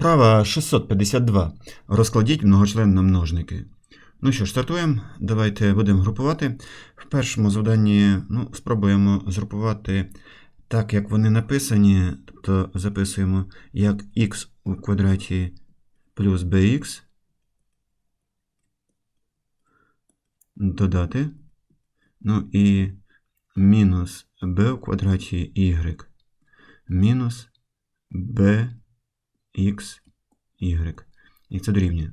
Вправа 652. Розкладіть многочлен на множники. Ну що ж, стартуємо. Давайте будемо групувати. В першому завданні ну, спробуємо згрупувати так, як вони написані. Тобто записуємо як х у квадраті плюс bx. Додати. Ну і мінус b в квадраті y. Мінус b x, y. І це дорівнює.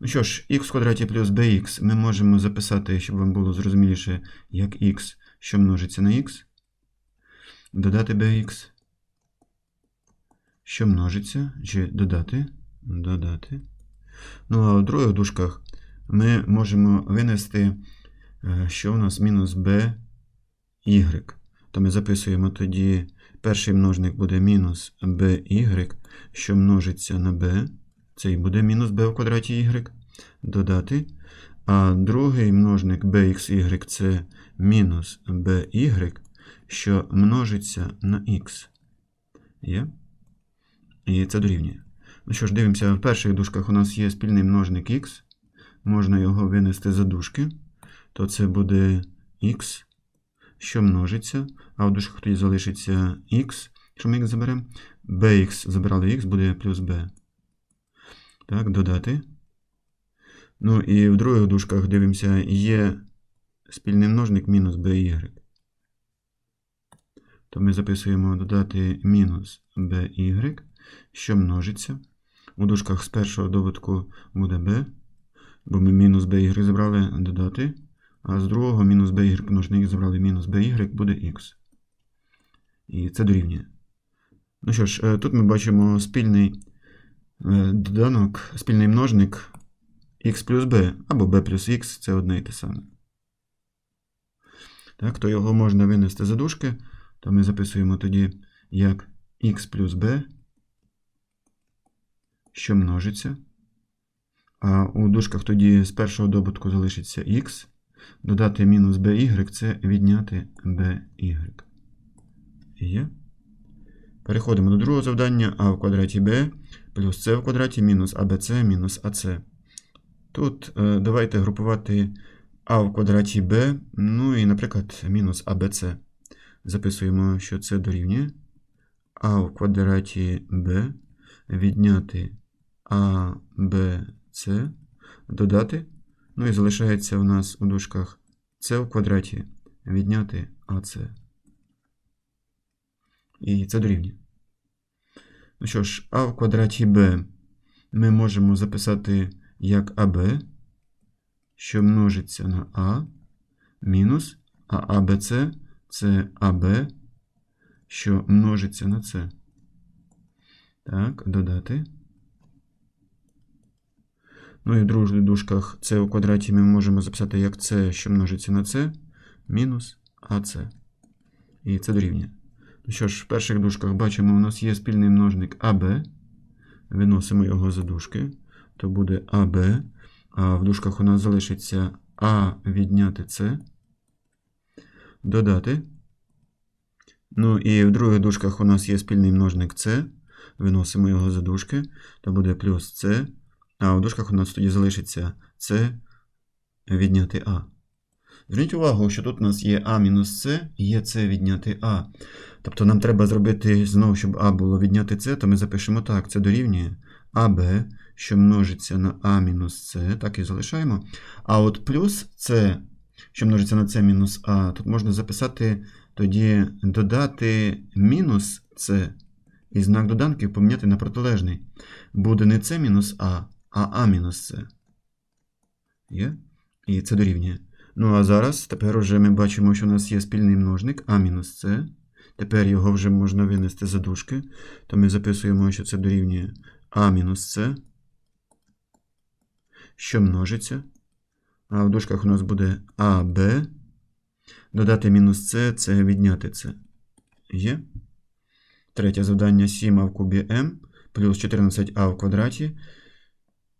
Ну що ж, x в квадраті плюс bx ми можемо записати, щоб вам було зрозуміліше, як x, що множиться на x. Додати bx. Що множиться, чи додати. Додати. Ну, а в других дужках ми можемо винести, е, що у нас мінус b, y. То ми записуємо тоді перший множник буде мінус by, що множиться на b. Це і буде мінус b в квадраті y. Додати. А другий множник bxy це мінус by, що множиться на x. Є? І це дорівнює. Ну що ж, дивимося, в перших дужках у нас є спільний множник x. Можна його винести за дужки. То це буде x що множиться, а в дужках тоді залишиться х, якщо ми х заберемо, bx забрали х, буде плюс b. Так, додати. Ну і в других дужках дивимося, є спільний множник мінус by. То ми записуємо додати мінус by, що множиться. У дужках з першого доводку буде b, бо ми мінус by забрали додати. А з другого мінус by множник забрали мінус by, буде x. І це дорівнює. Ну що ж, е, тут ми бачимо спільний е, доданок, спільний множник x плюс b, або b плюс x це одне і те саме. Так, то його можна винести за дужки, то ми записуємо тоді як x плюс b, що множиться. А у дужках тоді з першого добутку залишиться x. Додати мінус by це відняти by. Є. Переходимо до другого завдання а в квадраті b плюс c в квадраті мінус abc мінус ac. Тут е, давайте групувати а в квадраті b, ну і, наприклад, мінус abc. Записуємо, що це дорівнює а в квадраті b відняти abc, додати Ну і залишається у нас у дужках С в квадраті відняти АС. І це дорівнює. Ну що ж, А в квадраті Б ми можемо записати як АБ, що множиться на А, мінус, а АБЦ це АБ, що множиться на С. Так, додати. Ну і в других дужках c у квадраті ми можемо записати як c, що множиться на c, мінус АС. І це дорівнює. Ну що ж, в перших дужках бачимо, у нас є спільний множник АБ. Виносимо його за дужки, то буде АБ. А в дужках у нас залишиться А відняти С. Додати. Ну і в других дужках у нас є спільний множник С. Виносимо його за дужки, то буде плюс С. А в дужках у нас тоді залишиться С відняти А. Зверніть увагу, що тут у нас є А мінус С і є С відняти А. Тобто нам треба зробити знову, щоб А було відняти С, то ми запишемо так: це дорівнює АБ, що множиться на А мінус С, так і залишаємо. А от плюс С, що множиться на С мінус А, тут можна записати тоді додати мінус С. І знак доданки поміняти на протилежний. Буде не С мінус А, а мінус С. Є? І це дорівнює. Ну, а зараз тепер уже ми бачимо, що у нас є спільний множник А мінус С. Тепер його вже можна винести за дужки. То ми записуємо, що це дорівнює А мінус С. Що множиться. А в дужках у нас буде АБ. Додати мінус С це відняти С. Є. Третє завдання 7а в кубі М плюс 14а в квадраті.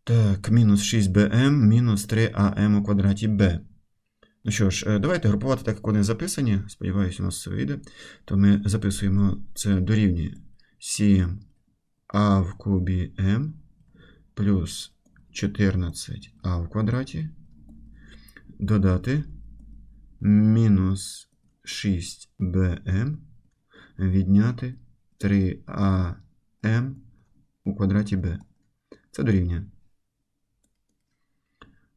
Так, мінус 6bm мінус 3am у квадраті b. Ну що ж, е, давайте групувати так, як вони записані. Сподіваюся, у нас все вийде. То ми записуємо це дорівнює 7 а в кубі m плюс 14а в квадраті додати мінус 6bm відняти 3am у квадраті b. Це дорівнює.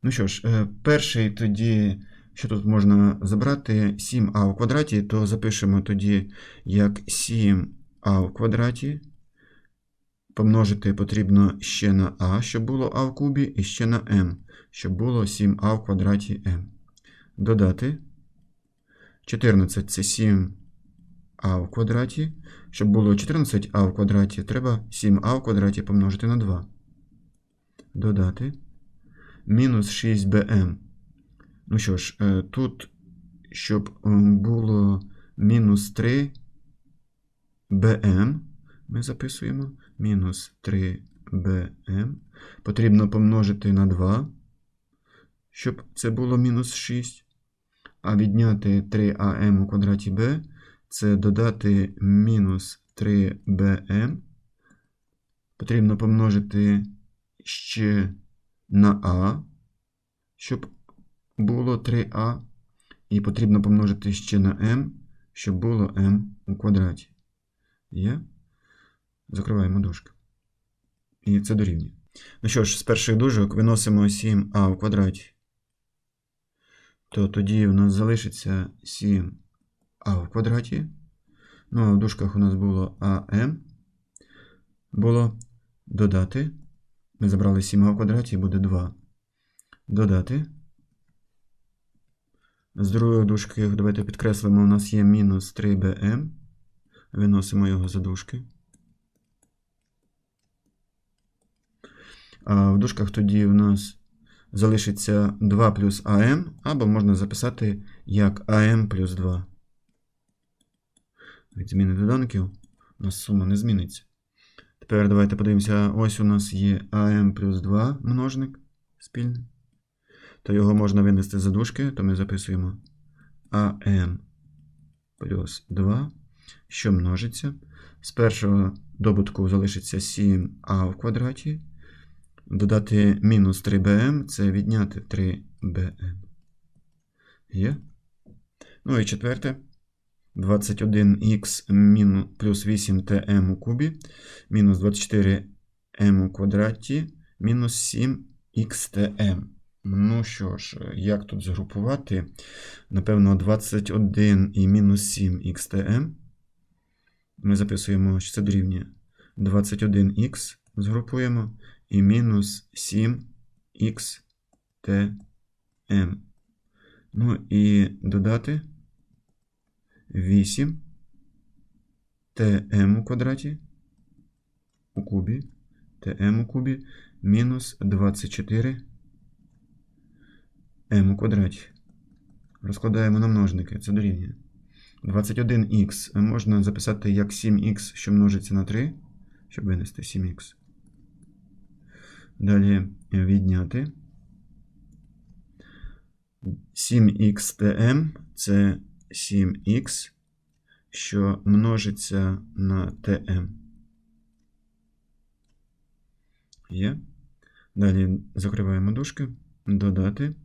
Ну що ж, е, перший тоді, що тут можна забрати 7а у квадраті, то запишемо тоді як 7а у квадраті. Помножити потрібно ще на а, щоб було а в кубі, і ще на m, щоб було 7а в квадраті m. Додати 14 це 7а в квадраті. Щоб було 14а в квадраті, треба 7а в квадраті помножити на 2. Додати мінус 6bm. Ну що ж, е, тут, щоб е, було мінус 3bm, ми записуємо мінус 3bm. Потрібно помножити на 2, щоб це було мінус 6. А відняти 3am у квадраті b це додати мінус 3bm. Потрібно помножити ще на а, щоб було 3а. І потрібно помножити ще на m, щоб було m у квадраті. Є? Закриваємо дужки. І це дорівнює. Ну що ж, з перших дужок виносимо 7а в квадраті. То тоді у нас залишиться 7а в квадраті. Ну, а в дужках у нас було АМ. Було додати. Ми забрали 7а в квадраті, буде 2. Додати. З другої дужки, давайте підкреслимо, у нас є мінус 3bm. Виносимо його за дужки. А в дужках тоді у нас залишиться 2 плюс АМ, або можна записати як АМ плюс 2. Від зміни доданків у нас сума не зміниться. Тепер давайте подивимося, ось у нас є АМ плюс 2 множник спільний. То його можна винести за дужки, то ми записуємо АМ плюс 2, що множиться. З першого добутку залишиться 7а в квадраті. Додати мінус 3bm це відняти 3bm. Є? Ну і четверте. 21х плюс 8tm у кубі, мінус 24m у квадраті, мінус 7xtm. Ну що ж, як тут згрупувати? Напевно, 21 і мінус 7xtm. Ми записуємо, що це дорівнює 21х згрупуємо і мінус 7xtm. Ну і додати 8 tm у квадраті у кубі, tm у кубі мінус 24 m у квадраті. Розкладаємо на множники, це дорівнює. 21х можна записати як 7х, що множиться на 3, щоб винести 7х. Далі відняти. 7х це 7х, що множиться на tm. Є. Далі закриваємо дужки. Додати.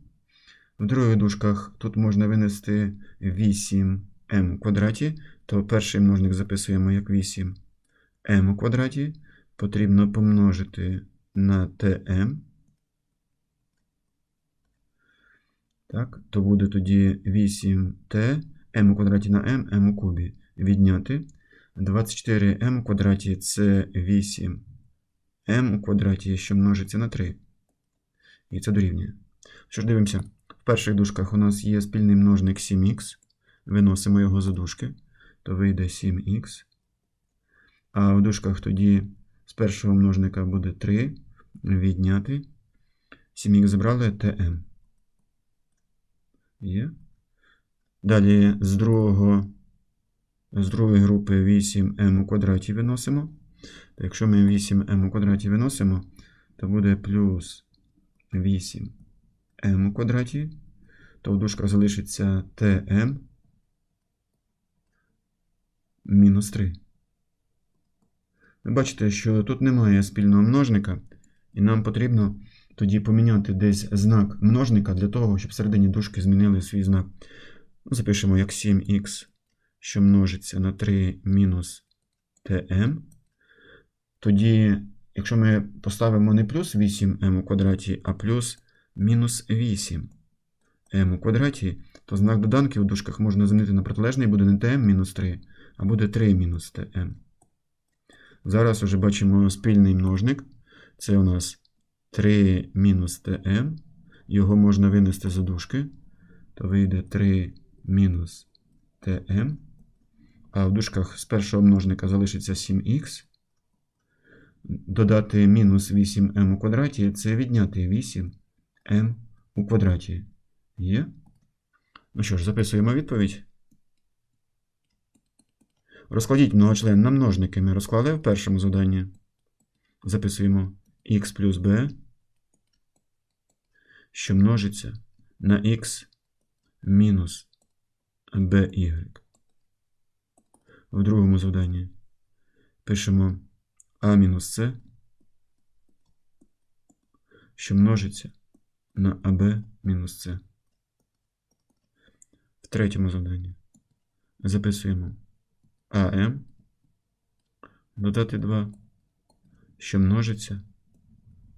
В других дужках тут можна винести 8m у квадраті, то перший множник записуємо як 8m у квадраті. Потрібно помножити на tm. Так, то буде тоді 8t m у квадраті на m, m у кубі. Відняти. 24m у квадраті це 8 m у квадраті, що множиться на 3. І це дорівнює. Що ж дивимося? В перших дужках у нас є спільний множник 7х. Виносимо його за дужки, то вийде 7х. А в дужках тоді з першого множника буде 3. Відняти. 7х забрали tm. Є. Далі з другого, з другої групи 8m у квадраті виносимо. Якщо ми 8m у квадраті виносимо, то буде плюс 8m у квадраті, то в дужках залишиться tm мінус 3. Ви бачите, що тут немає спільного множника, і нам потрібно тоді поміняти десь знак множника для того, щоб всередині дужки змінили свій знак. Запишемо як 7х, що множиться на 3 мінус tm. Тоді, якщо ми поставимо не плюс 8m у квадраті, а плюс мінус 8 m у квадраті, то знак доданки у дужках можна змінити на протилежний, буде не tm мінус 3, а буде 3 мінус tm. Зараз уже бачимо спільний множник. Це у нас 3 мінус tm. Його можна винести за дужки. То вийде 3 мінус tm. А в дужках з першого множника залишиться 7х. Додати мінус 8m у квадраті це відняти 8m у квадраті. Є? Ну що ж, записуємо відповідь. Розкладіть многочлен на множники. Ми розклали в першому заданні. Записуємо х плюс b, що множиться на х мінус by. В другому заданні пишемо а мінус c, що множиться на аб мінус c. В третьому заданні записуємо АМ додати 2, що множиться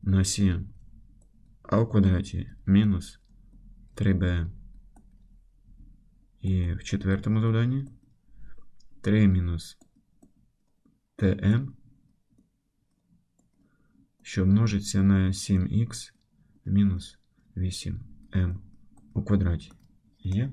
на 7, а у квадраті мінус 3bm. І в четвертому завданні 3 мінус tm, що множиться на 7х мінус 8m у квадраті. Є?